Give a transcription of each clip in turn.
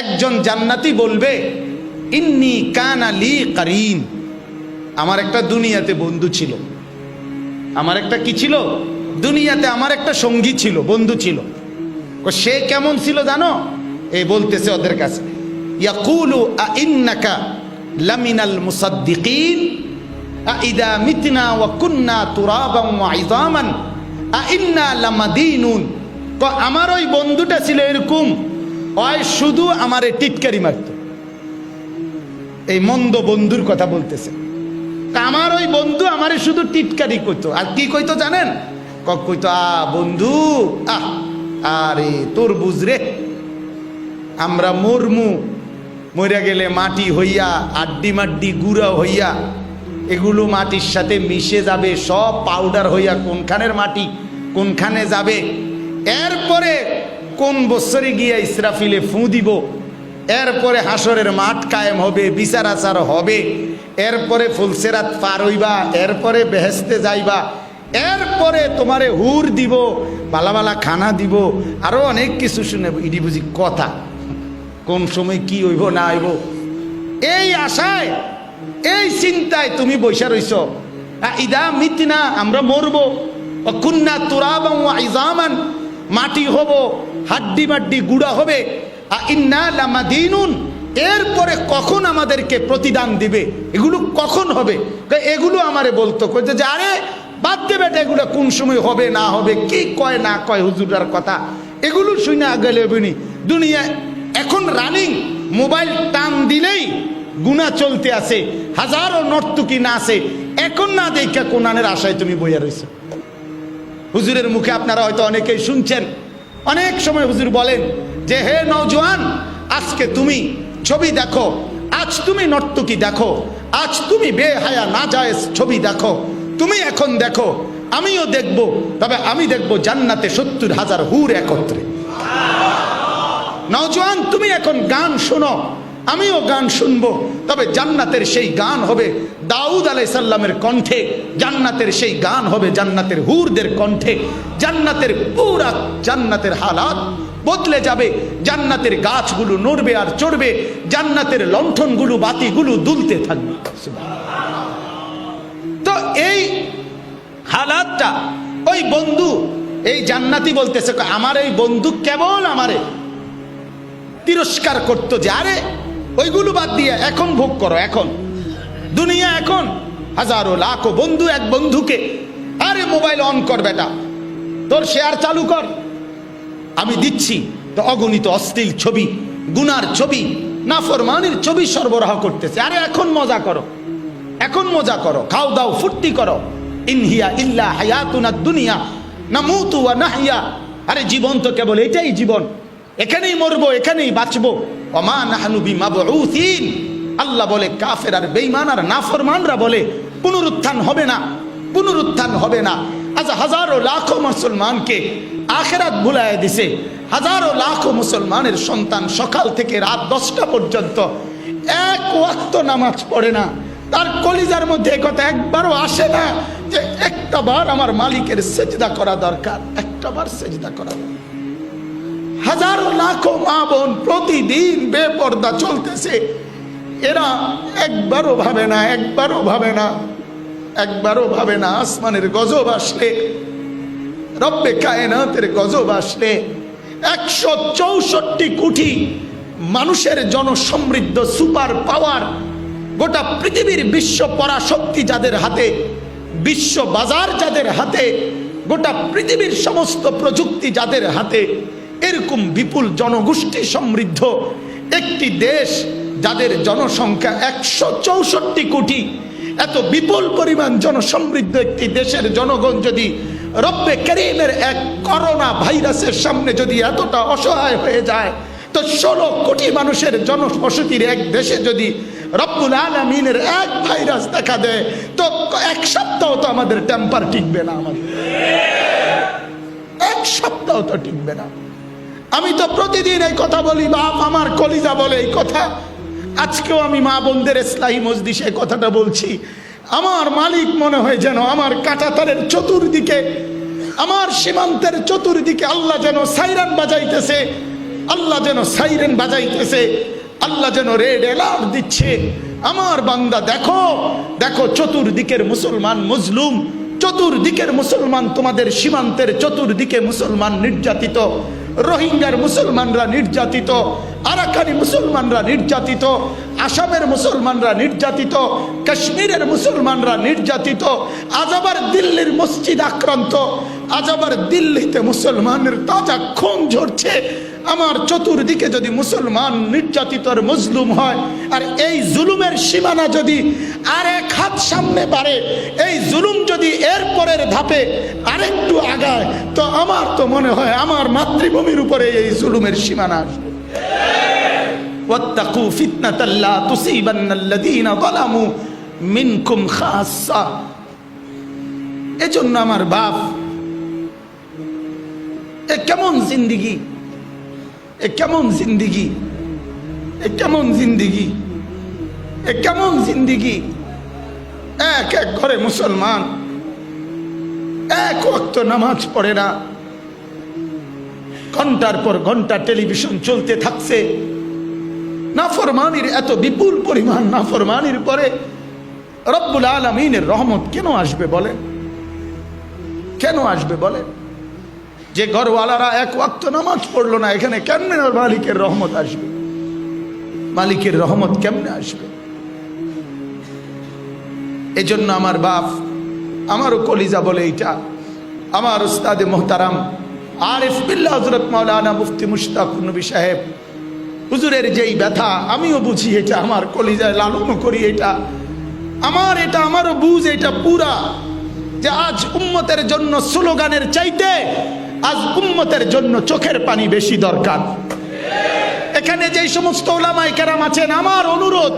একজন জান্নাতি বলবে, ইন্নি কান আলী কারিন আমার একটা দুনিয়াতে বন্ধু ছিল। আমার একটা কি ছিল? দুনিয়াতে আমার একটা সঙ্গী ছিল, বন্ধু ছিল। সে কেমন ছিল জানো? এই বলতেছে ওদের কাছে, ইয়াকুলু আ ইন্নাকা লামিনাল মুসাদ্দিকিন আ ইদা মিতনা ওয়া কুন্না তুরাবান ওয়া ইযামান আ ইন্না লামাদিনুন আমার ওই বন্ধুটা ছিল এরকম। ওই শুধু আমারে টিটকারি মারতো। এই মন্দ বন্ধুর কথা বলতেছে। আমার ওই বন্ধু আমারে শুধু টিটকারি কইতো আর কি কইতো জানেন? কক কইতো, আ, বন্ধু, আহ, আরে তোর বুঝরে আমরা মরমু। মরে গেলে মাটি হইয়া, আড্ডি মাড্ডি গুঁড়া হইয়া, এগুলো মাটির সাথে মিশে যাবে। সব পাউডার হইয়া কোনখানের মাটি, কোনখানে যাবে? এরপরে কোন বছরে গিয়া ইসরাফিলে ফু দিব? এরপরে হাসরের মাঠ কায়েম হবে, বিচার আচার হবে, এরপরে ফুলসেরাত পার হইবা, এরপরে বেহেস্তে যাইবা, এরপরে তোমারে হুর দিব বালা বালা খানা দিব, আরও অনেক কিছু শুনে ইডি বুঝি কথা। কোন সময় কি হইব, না হইব? এই আশায়, এই চিন্তায় তুমি বৈশা রইছ। ইদা মিতিনা, আমরা মরবো। কুন্না তুরাবাং ইজামান, মাটি হব। হাড্ডি মাড্ডি গুড়া হবে। লামাদিনুন, এরপরে কখন আমাদেরকে প্রতিদান দিবে? এগুলো কখন হবে? এগুলো আমারে বলতো। যে, আরে, বাদ দেবে এগুলো কোন সময় হবে, না হবে, কি কয়, না কয় হুজুরার কথা? এগুলো শুনে গেলে বুনি দুনিয়ায় এখন রানিং মোবাইল টান দিলেই গুণা চলতে আছে, হাজারো নর্তুকি না আছে। এখন না দেখা কোনানের আশায় তুমি বইয়া রয়েছে হুজুরের মুখে আপনারা হয়তো অনেকেই শুনছেন অনেক সময় হুজুর বলেন যে, হে নওজোয়ান, আজকে তুমি ছবি দেখো, আজ তুমি নর্তকী দেখো, আজ তুমি বেহায়া না যায় ছবি দেখো, তুমি এখন দেখো, আমিও দেখব, তবে আমি দেখব জান্নাতে সত্তর হাজার হুর একত্রে। নওজোয়ান, তুমি এখন গান শোনো আমিও গান শুনব। তবে জান্নাতের সেই গান হবে দাউদ আলাই সাল্লামের কণ্ঠে। জান্নাতের সেই গান হবে জান্নাতের হুরদের কণ্ঠে। জান্নাতের পুরা জান্নাতের হালাত বদলে যাবে। জান্নাতের গাছগুলো নড়বে আর চড়বে। জান্নাতের লণ্ঠনগুলো, বাতিগুলো দুলতে থাকবে। তো এই হালাতটা, ওই বন্ধু, এই জান্নাতি বলতেছে, আমার এই বন্ধু কেবল আমারে তিরস্কার করতো যে, আরে ওইগুলো বাদ দিয়ে এখন ভোগ করো, এখন। দুনিয়া এখন। হাজারো, লাখো বন্ধু এক বন্ধুকে। আরে মোবাইল অন কর বেটা। তোর শেয়ার চালু কর। আমি দিচ্ছি তো অগণিত অশ্লীল ছবি, গুনার ছবি, নাফরমানির ছবি সরবরাহ করতেছে। আরে এখন মজা করো। এখন মজা করো। খাও দাও, ফুর্তি করো। ইনহিয়া ইল্লা হায়াতুনা দুনিয়া না মুতু নাহিয়া আরে জীবন তো কেবল এটাই জীবন। এখানেই মরবো, এখানেই বাঁচবো। অমা নাহানু বিমাবউসিন। আল্লাহ বলে, কাফের আর বেঈমান আর নাফরমানরা বলে, পুনরুত্থান হবে না, পুনরুত্থান হবে না। আজ হাজারো লাখো মুসলমানকে আখেরাত ভুলায় দিছে। হাজারো লাখো মুসলমানের সন্তান সকাল থেকে রাত দশটা পর্যন্ত এক ওয়াক্ত নামাজ পড়ে না। তার কলিজার মধ্যে কথা একবারও আসে না যে একটা বার আমার মালিকের সেজদা করা দরকার, একটা বার সেজদা করা দরকার। হাজারো লাখো মা বোন প্রতিদিন বেপর্দা চলতেছে। এরা একবারও ভাবে না, একবারও ভাবে না, একবারও ভাবে না আসমানের গজব আসলে, রব্বে কায়নাতের গজব আসলে। একশো চৌষট্টি কোটি মানুষের জনসমৃদ্ধ সুপার পাওয়ার গোটা পৃথিবীর বিশ্ব পরাশক্তি যাদের হাতে, বিশ্ব বাজার যাদের হাতে, গোটা পৃথিবীর সমস্ত প্রযুক্তি যাদের হাতে এরকম বিপুল জনগোষ্ঠী সমৃদ্ধ একটি দেশ যাদের জনসংখ্যা একশো চৌষট্টি কোটি, এত বিপুল পরিমাণ জনসমৃদ্ধ একটি দেশের জনগণ যদি রব্বে করিমের এক করোনা ভাইরাসের সামনে যদি এতটা অসহায় হয়ে যায়, তো ষোলো কোটি মানুষের জনবসতির এক দেশে যদি রব্বুল আলমিনের এক ভাইরাস দেখা দেয়, তো এক সপ্তাহ তো আমাদের টেম্পার টিকবে না আমাদের। এক সপ্তাহ তো টিকবে না। আমি তো প্রতিদিন এই কথা বলি, বাপ আমার কলিজা বলে এই কথা। আজকেও আমি মা বোনদের ইসলাহী মসজিষে কথাটা বলছি। আমার মালিক মনে হয় যেন আমার কাটাতারের চতুর্দিকে, আমার সীমান্তের চতুর্দিকে আল্লাহ যেন সাইরান বাজাইতেছে, আল্লাহ যেন সাইরেন বাজাইতেছে, আল্লাহ যেন রেড অ্যালার্ট দিচ্ছে। আমার বান্দা, দেখো দেখো চতুর্দিকের মুসলমান মুজলুম, চতুর্দিকের মুসলমান তোমাদের সীমান্তের চতুর্দিকে মুসলমান নির্যাতিত। রোহিঙ্গার মুসলমানরা নির্যাতিত, আরাকানি মুসলমানরা নির্যাতিত, আসামের মুসলমানরা নির্যাতিত, কাশ্মীরের মুসলমানরা নির্যাতিত আজ আবার দিল্লির মসজিদ আক্রান্ত আজ আবার দিল্লিতে মুসলমানের তাজা খুন ঝরছে আমার চতুর্দিকে যদি মুসলমান নির্যাতিত আর মজলুম হয় আর এই জুলুমের সীমানা যদি আর এক হাত সামনে বাড়ে এই জুলুম যদি এর পরের ধাপে আরেকটু আগায় তো আমার তো মনে হয় আমার মাতৃভূমির উপরে এই জুলুমের সীমানা আসবে واتقوا فتنة لا تصيبن الذين ظلموا منكم خاصة এজন্য আমার বাপ এ কেমন জিন্দিগি? এ কেমন জিন্দিগি? এ কেমন জিন্দিগি? এ কেমন জিন্দিগি? এক এক ঘরে মুসলমান। এক ওয়াক্ত নামাজ পড়ে না। ঘণ্টার পর ঘণ্টা টেলিভিশন চলতে থাকছে। নাফরমানির এত বিপুল পরিমাণ নাফরমানির পরে রব্বুল আলমিনের রহমত কেন আসবে বলে? কেন আসবে বলেন যে ঘরওয়ালারা এক ওয়াক্ত নামাজ পড়ল না, এখানে কেমনে মালিকের রহমত আসবে? মালিকের রহমত কেমনে আসবে? এজন্য আমার বাপ, আমারও কলিজা বলে এইটা, আমার উস্তাদে মোহতারাম আরিফ বিল্লাহ হজরত মাওলানা মুফতি মুশতাক নবী সাহেব, হুজুরের যেই ব্যথা, আমিও বুঝি এটা, আমার কলিজায় লালনও করি এটা। আমার এটা, আমারও বুঝ, এটা পুরা। যে আজ উম্মতের জন্য স্লোগানের চাইতে আজ উম্মতের জন্য চোখের পানি বেশি দরকার। এখানে যেই সমস্ত ওলামাই কেরাম আছেন, আমার অনুরোধ,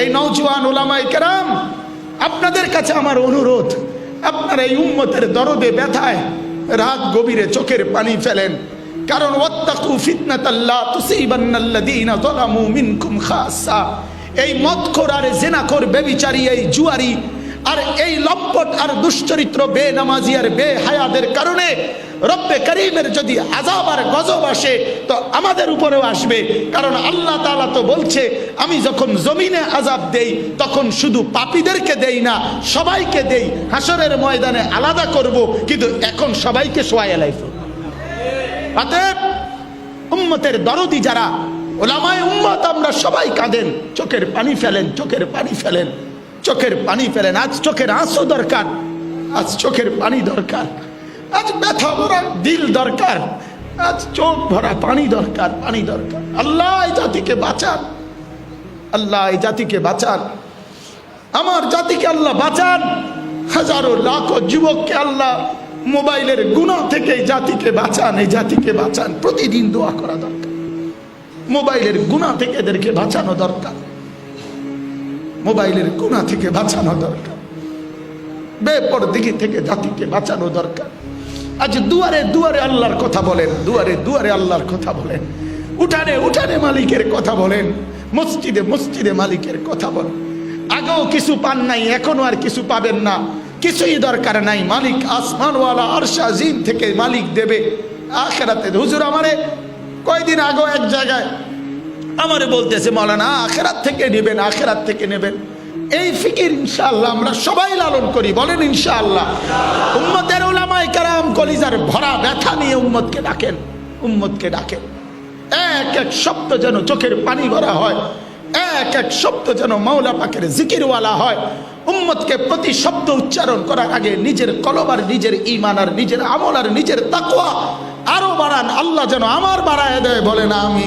এই নৌজওয়ান ওলামাই কেরাম, আপনাদের কাছে আমার অনুরোধ, আপনারা এই উম্মতের দরদে ব্যথায় রাত গভীরে চোখের পানি ফেলেন। কারণ ওয়াত্তাকু যালামু মিনকুম এই মদখোর আর জেনাখোর বেবিচারী এই জুয়ারি আর এই লম্পট আর দুশ্চরিত্র, বেনামাজি আর বেহায়াদের কারণে রব্বে করিমের যদি আজাব আর গজব আসে, তো আমাদের উপরেও আসবে। কারণ আল্লাহ তাআলা তো বলছে, আমি যখন জমিনে আজাব দেই, তখন শুধু পাপীদেরকে দেই না, সবাইকে দেই। হাসরের ময়দানে আলাদা করব, কিন্তু এখন সবাইকে সোয়াই লাইফ অতএব উম্মতের দরদি যারা, ওলামায় উম্মত, আমরা সবাই কাঁদেন, চোখের পানি ফেলেন, চোখের পানি ফেলেন। চোখের পানি ফেলেন, আজ চোখের আঁসু দরকার, আজ চোখের পানি দরকার, আজ ব্যথা ভরা দিল দরকার, আজ চোখ ভরা পানি দরকার পানি দরকার। আল্লাহ এই জাতিকে বাঁচান, আল্লাহ এই জাতিকে বাঁচান। আমার জাতিকে আল্লাহ বাঁচান, হাজারো লাখো যুবককে আল্লাহ মোবাইলের গুণা থেকে এই জাতিকে বাঁচান, এই জাতিকে বাঁচান। প্রতিদিন দোয়া করা দরকার। মোবাইলের গুণা থেকে এদেরকে বাঁচানো দরকার। মোবাইলের গুণা থেকে বাঁচানো দরকার। বেপরদিকে থেকে জাতিকে বাঁচানো দরকার। আজ দুয়ারে দুয়ারে আল্লাহর কথা বলেন, দুয়ারে দুয়ারে আল্লাহর কথা বলেন। উঠানে উঠানে মালিকের কথা বলেন, মসজিদে মসজিদে মালিকের কথা বলেন। আগেও কিছু পান নাই, এখনও আর কিছু পাবেন না। কিছুই দরকার নাই, মালিক আসমানওয়ালা আরশা জিন থেকে মালিক দেবে। আখেরাতে হুজুর আমারে, কয়দিন আগেও এক জায়গায় আমারে বলতেছে মৌলানা আখেরাত থেকে নেবেন, আখেরাত থেকে নেবেন। এই ফিকির ইনশাআল্লাহ আমরা সবাই লালন করি, বলেন ইনশাআল্লাহ। উম্মতের ওলামাই কারাম কলিজার ভরা ব্যথা নিয়ে উম্মতকে ডাকেন উম্মতকে ডাকেন। এক এক শব্দ যেন চোখের পানি ভরা হয়, এক এক শব্দ যেন মাওলা পাকের জিকিরওয়ালা হয়। উম্মতকে প্রতি শব্দ উচ্চারণ করার আগে নিজের কলম আর নিজের ইমান আর নিজের আমল আর নিজের তাকওয়া আরও বাড়ান। আল্লাহ যেন আমার বাড়ায় দেয়, বলেন আমি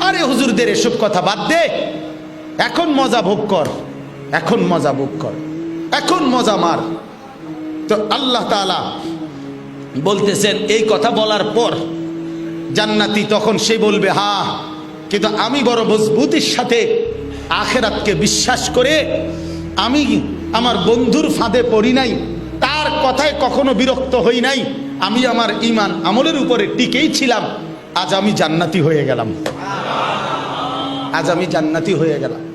আরে হুজুরদের এসব কথা বাদ দে। এখন মজা ভোগ কর, এখন মজা ভোগ কর, এখন মজা মার। তো আল্লাহ তাআলা বলতেছেন, এই কথা বলার পর জান্নাতি তখন সে বলবে, হা, কিন্তু আমি বড় মজবুতির সাথে আখেরাতকে বিশ্বাস করে আমি আমার বন্ধুর ফাঁদে পড়ি নাই, তার কথায় কখনো বিরক্ত হই নাই। আমি আমার ইমান আমলের উপরে টিকেই ছিলাম আজ আমি জান্নাতি হয়ে গেলাম। আজ আমি জান্নাতি হয়ে গেলাম।